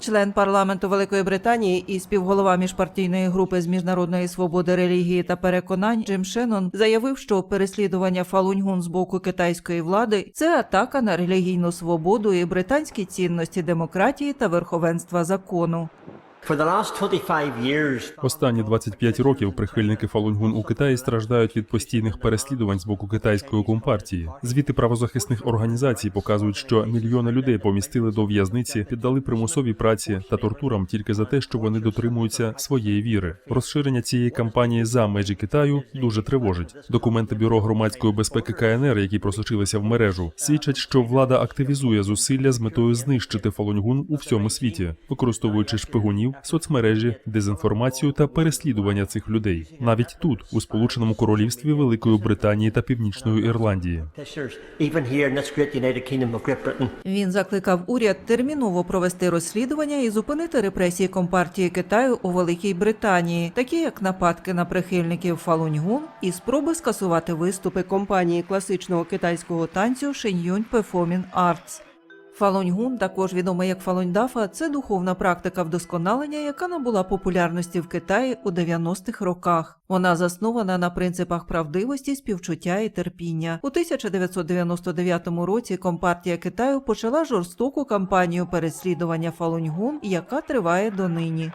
Член парламенту Великої Британії і співголова міжпартійної групи з міжнародної свободи релігії та переконань Джим Шеннон заявив, що переслідування Фалуньгун з боку китайської влади це атака на релігійну свободу і британські цінності демократії та верховенства закону. For the last 25 Останні 25 років прихильники Фалунгун у Китаї страждають від постійних переслідувань з боку китайської компартії. Звіти правозахисних організацій показують, що мільйони людей помістили до в'язниці, піддали примусовій праці та тортурам тільки за те, що вони дотримуються своєї віри. Розширення цієї кампанії за межі Китаю дуже тривожить. Документи бюро громадської безпеки КНР, які просочилися в мережу, свідчать, що влада активізує зусилля з метою знищити Фалунгун у всьому світі, використовуючи шпигунів, соцмережі, дезінформацію та переслідування цих людей. Навіть тут, у Сполученому Королівстві Великої Британії та Північної Ірландії. Він закликав уряд терміново провести розслідування і зупинити репресії компартії Китаю у Великій Британії, такі як нападки на прихильників Фалуньгун і спроби скасувати виступи компанії класичного китайського танцю Shenyun Performing Arts. Фалуньгун, також відома як Фалуньдафа, це духовна практика вдосконалення, яка набула популярності в Китаї у 90-х роках. Вона заснована на принципах правдивості, співчуття і терпіння. У 1999 році Компартія Китаю почала жорстоку кампанію переслідування Фалуньгун, яка триває донині.